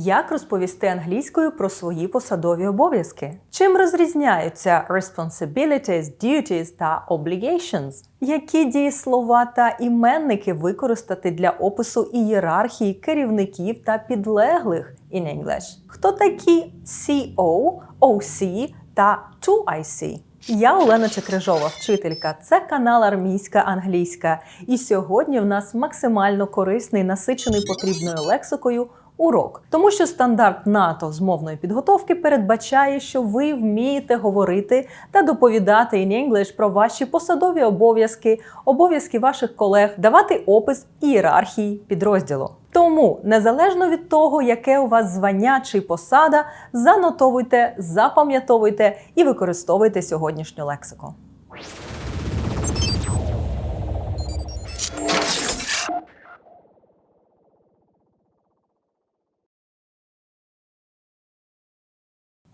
Як розповісти англійською про свої посадові обов'язки? Чим розрізняються responsibilities, duties та obligations? Які дієслова та іменники використати для опису ієрархії керівників та підлеглих in English? Хто такі CO, OC та 2IC? Я Олена Чекрижова, вчителька. Це канал Армійська англійська. І сьогодні в нас максимально корисний, насичений потрібною лексикою урок, тому що стандарт НАТО з мовної підготовки передбачає, що ви вмієте говорити та доповідати in English про ваші посадові обов'язки, обов'язки ваших колег, давати опис ієрархії підрозділу. Тому, незалежно від того, яке у вас звання чи посада, занотовуйте, запам'ятовуйте і використовуйте сьогоднішню лексику.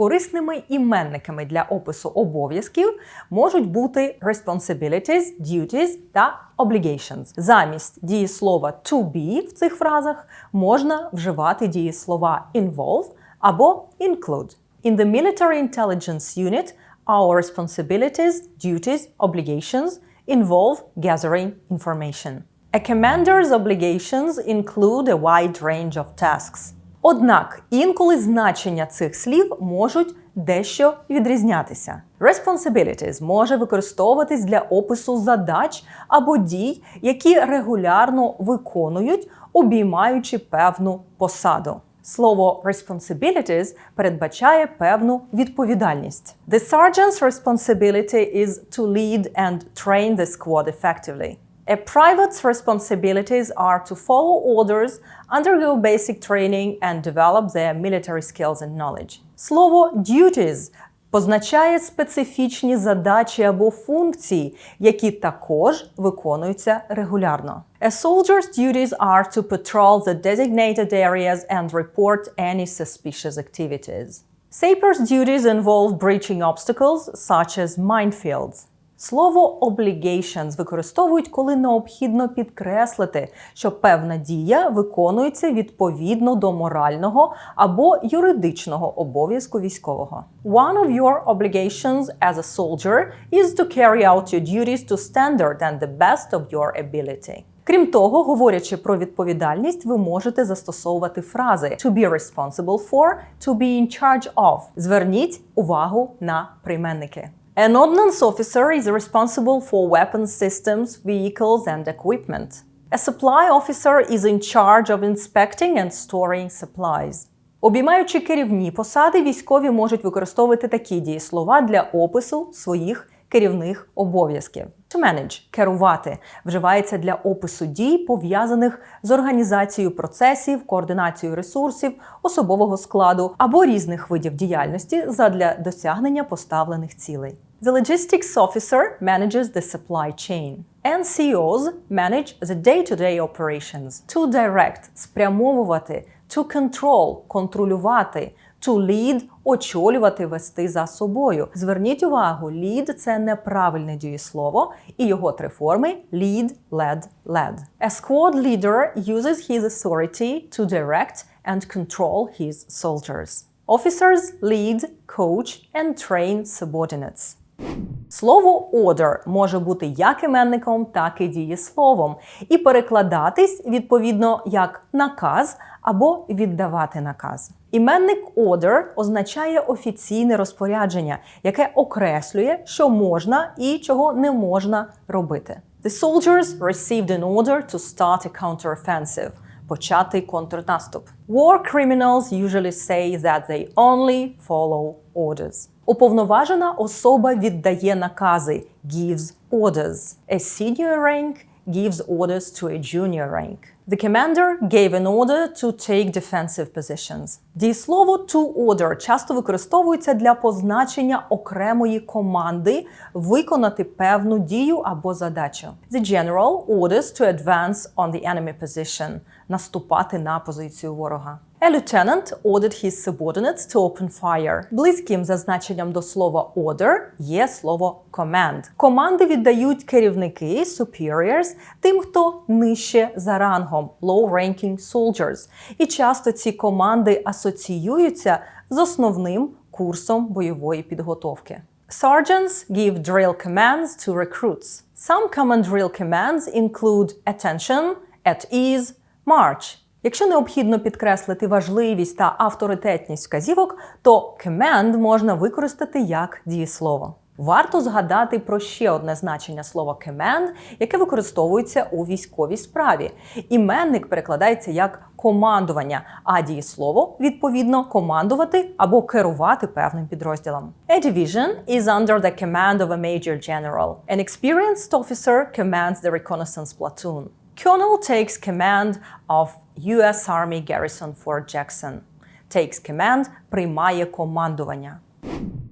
Корисними іменниками для опису обов'язків можуть бути responsibilities, duties та obligations. Замість дієслова to be в цих фразах можна вживати дієслова involve або include. In the military intelligence unit, our responsibilities, duties, obligations involve gathering information. A commander's obligations include a wide range of tasks. Однак інколи значення цих слів можуть дещо відрізнятися. Responsibilities може використовуватись для опису задач або дій, які регулярно виконують, обіймаючи певну посаду. Слово responsibilities передбачає певну відповідальність. The sergeant's responsibility is to lead and train the squad effectively. A private's responsibilities are to follow orders, undergo basic training, and develop their military skills and knowledge. Слово duties позначає специфічні задачі або функції, які також виконуються регулярно. A soldier's duties are to patrol the designated areas and report any suspicious activities. Saper's duties involve breaching obstacles such as minefields. Слово obligations використовують, коли необхідно підкреслити, що певна дія виконується відповідно до морального або юридичного обов'язку військового. One of your obligations as a soldier is to carry out your duties to standard and the best of your ability. Крім того, говорячи про відповідальність, ви можете застосовувати фрази to be responsible for, to be in charge of. Зверніть увагу на прийменники. An ordnance officer is responsible for weapons systems, vehicles, and equipment. A supply officer is in charge of inspecting and storing supplies. Обіймаючи керівні посади, військові можуть використовувати такі дієслова для опису своїх керівних обов'язків. To manage – керувати вживається для опису дій, пов'язаних з організацією процесів, координацією ресурсів, особового складу або різних видів діяльності задля досягнення поставлених цілей. The logistics officer manages the supply chain. NCOs manage the day-to-day operations. To direct – спрямовувати, to control – контролювати, to lead – очолювати, вести за собою. Зверніть увагу, lead – це неправильне дієслово, і його три форми lead, led, led. A squad leader uses his authority to direct and control his soldiers. Officers lead, coach and train subordinates. Слово order може бути як іменником, так і дієсловом, і перекладатись відповідно як наказ або віддавати наказ. Іменник order означає офіційне розпорядження, яке окреслює, що можна і чого не можна робити. The soldiers received an order to start a counteroffensive – почати контрнаступ. War criminals usually say that they only follow orders. Уповноважена особа віддає накази gives orders. A senior rank gives orders to a junior rank. The commander gave an order to take defensive positions. Дієслово to order часто використовується для позначення окремої команди виконати певну дію або задачу. The general orders to advance on the enemy position. Наступати на позицію ворога. A lieutenant ordered his subordinates to open fire. Близьким за значенням до слова order є слово command. Команди віддають керівники superiors тим, хто нижче за рангом low-ranking soldiers. І часто ці команди асоціюються з основним курсом бойової підготовки. Sergeants give drill commands to recruits. Some common drill commands include attention, at ease, march. Якщо необхідно підкреслити важливість та авторитетність вказівок, то command можна використати як дієслово. Варто згадати про ще одне значення слова command, яке використовується у військовій справі. Іменник перекладається як командування, а дієслово відповідно командувати або керувати певним підрозділом. A division is under the command of a major general. An experienced officer commands the reconnaissance platoon. Colonel takes command of US Army Garrison Fort Jackson. Takes command – приймає командування.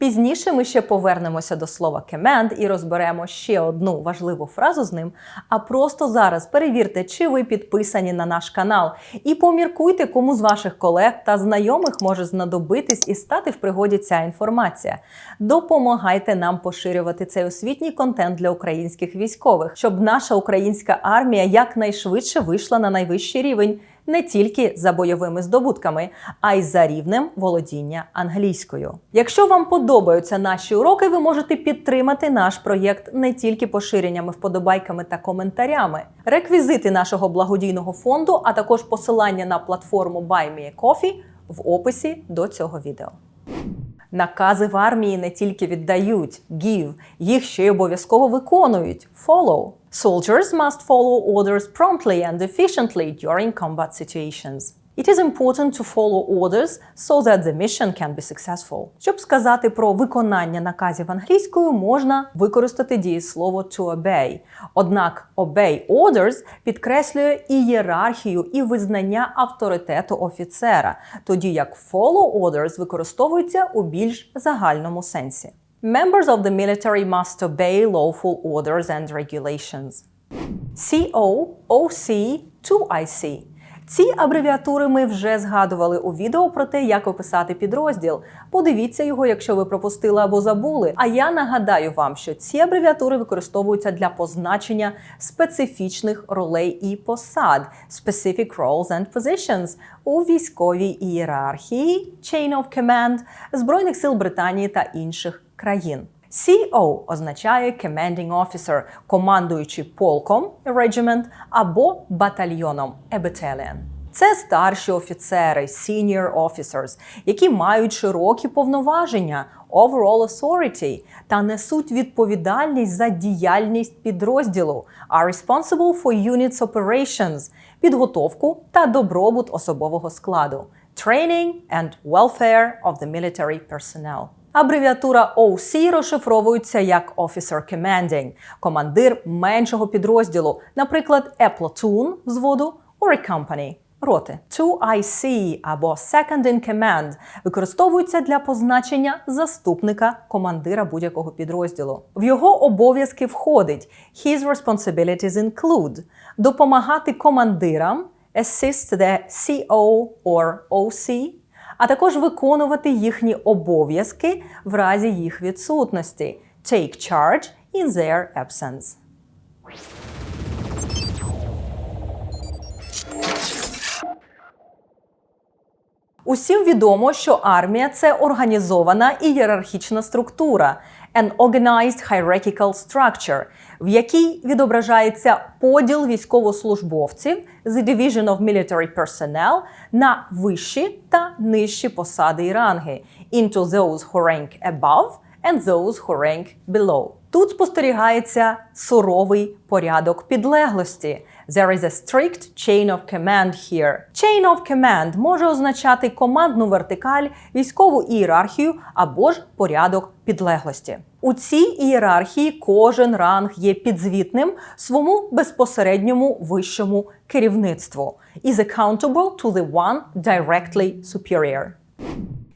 Пізніше ми ще повернемося до слова command і розберемо ще одну важливу фразу з ним. А просто зараз перевірте, чи ви підписані на наш канал, і поміркуйте, кому з ваших колег та знайомих може знадобитись і стати в пригоді ця інформація. Допомагайте нам поширювати цей освітній контент для українських військових, щоб наша українська армія якнайшвидше вийшла на найвищий рівень не тільки за бойовими здобутками, а й за рівнем володіння англійською. Якщо вам подобаються наші уроки, ви можете підтримати наш проєкт не тільки поширеннями, вподобайками та коментарями. Реквізити нашого благодійного фонду, а також посилання на платформу BuyMeACoffee в описі до цього відео. Накази в армії не тільки віддають give, їх ще й обов'язково виконують follow. Soldiers must follow orders promptly and efficiently during combat situations. It is important to follow orders so that the mission can be successful. Щоб сказати про виконання наказів англійською, можна використати дієслово to obey. Однак obey orders підкреслює ієрархію і визнання авторитету офіцера, тоді як follow orders використовується у більш загальному сенсі. Members of the military must obey lawful orders and regulations. CO, OC, 2IC. Ці абревіатури ми вже згадували у відео про те, як описати підрозділ. Подивіться його, якщо ви пропустили або забули. А я нагадаю вам, що ці абревіатури використовуються для позначення специфічних ролей і посад specific roles and positions у військовій ієрархії Chain of Command Збройних сил Британії та інших країн. CO означає Commanding Officer, командуючий полком regiment або батальйоном a battalion. Це старші офіцери, senior officers, які мають широкі повноваження overall authority та несуть відповідальність за діяльність підрозділу, are responsible for units operations, підготовку та добробут особового складу, training and welfare of the military personnel. Абревіатура OC розшифровується як Officer Commanding – командир меншого підрозділу, наприклад, a platoon – взводу or a company – роти. 2IC або Second in Command використовується для позначення заступника командира будь-якого підрозділу. В його обов'язки входить His responsibilities include допомагати командирам assist the CO or OC а також виконувати їхні обов'язки в разі їх відсутності take charge in their absence. Усім відомо, що армія це організована і ієрархічна структура an organized hierarchical structure, в якій відображається поділ військовослужбовців the division of military personnel на вищі та нижчі посади і ранги into those who rank above and those who rank below. Тут спостерігається суровий порядок підлеглості. There is a strict chain of command here. Chain of command може означати командну вертикаль, військову ієрархію або ж порядок підлеглості. У цій ієрархії кожен ранг є підзвітним своєму безпосередньому вищому керівництву. Is accountable to the one directly superior.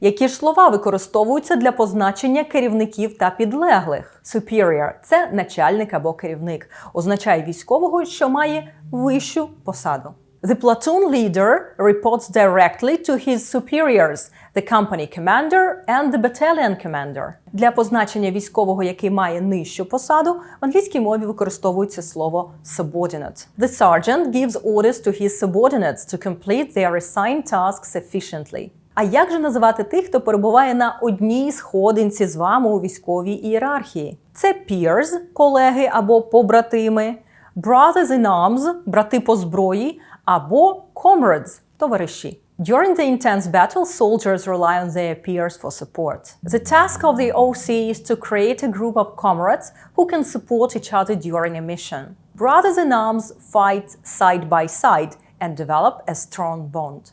Які ж слова використовуються для позначення керівників та підлеглих? Superior – це начальник або керівник, означає військового, що має вищу посаду. The platoon leader reports directly to his superiors, the company commander and the battalion commander. Для позначення військового, який має нижчу посаду, в англійській мові використовується слово subordinate. The sergeant gives orders to his subordinates to complete their assigned tasks efficiently. А як же називати тих, хто перебуває на одній сходинці з вами у військовій ієрархії? Це peers, колеги або побратими, brothers in arms, брати по зброї, або comrades, товариші. During the intense battle, soldiers rely on their peers for support. The task of the OC is to create a group of comrades who can support each other during a mission. Brothers in arms fight side by side and develop a strong bond.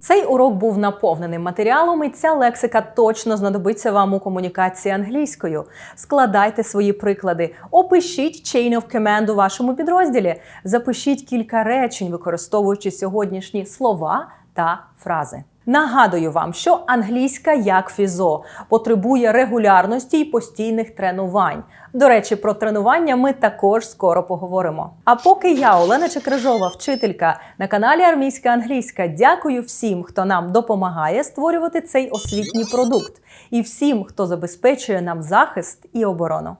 Цей урок був наповненим матеріалом, і ця лексика точно знадобиться вам у комунікації англійською. Складайте свої приклади, опишіть chain of command у вашому підрозділі, запишіть кілька речень, використовуючи сьогоднішні слова та фрази. Нагадую вам, що англійська як фізо потребує регулярності і постійних тренувань. До речі, про тренування ми також скоро поговоримо. А поки я, Олена Чекрижова, вчителька на каналі Армійська Англійська, дякую всім, хто нам допомагає створювати цей освітній продукт, і всім, хто забезпечує нам захист і оборону.